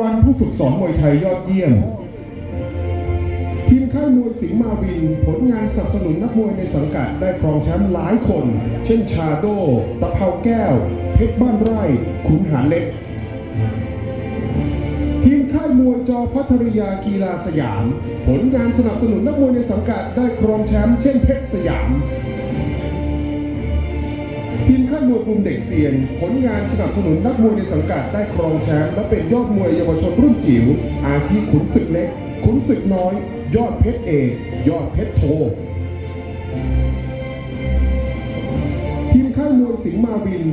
วัลผู้ฝึกสอนมวยไทยยอดเยี่ยม ทีมค่ายมวยสิงห์มาวิน ผลงานสนับสนุนนักมวยในสังกัดได้ครองแชมป์หลายคน เช่นชาโด ตะเภาแก้ว เพชรบ้านไร่ ขุนหารเล็ก ทีมค่ายมวยจอพัทริยากีฬาสยาม ผลงานสนับสนุนนักมวยในสังกัดได้ครองแชมป์เช่นเพชรสยาม ค่ายมวยกลุ่มเด็กเซียน ผลงานสนับสนุนนักมวยในสังกัดได้ครองแชมป์และเป็นยอดมวยเยาวชนรุ่นจิ๋วอาทิขุนศึกเล็ก ขุนศึกน้อย ยอดเพชรเอกยอดเพชรโททีมค่ายมวยสิงห์มาวิน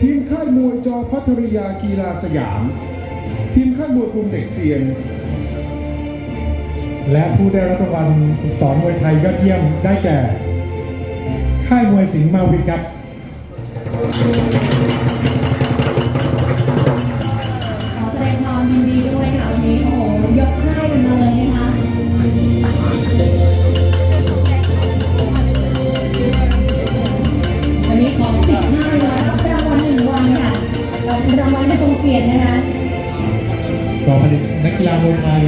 ทีมค่ายมวยจอพัทริยากีฬาสยาม ทีมค่ายมวยกลุ่มเด็กเซียนและผู้ได้รับรางวัลสอนมวยไทยยอดเยี่ยมได้แก่ ค่ายมวยสิงห์มาวินครับ ขอแสดงความยินดีด้วยค่ะวันนี้โอ้โหยกให้กันมาเลยนะคะวันนี้ขอสิบห้าวันรับรางวัลหนึ่งวันค่ะรับรางวัลที่ทรงเกียรตินะคะก็ผลิตนักกีฬามวยไทย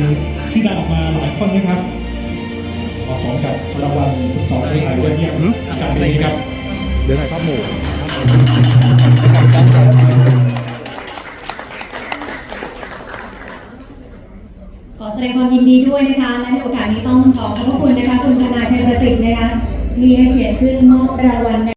ที่ดังออกมาหลายคนนะครับขอสมกับรางวัลฝึกสอนมวยไทยยอดเยี่ยมจากปีนี้ครับ เดี๋ยวถ่ายภาพหมู่ ขอแสดงความยินดีด้วยนะคะและในโอกาสนี้ต้องขอขอบพระคุณนะคะคุณธนาชัยประสิทธิ์นะคะที่ให้เกียรติขึ้นมอบรางวัลใน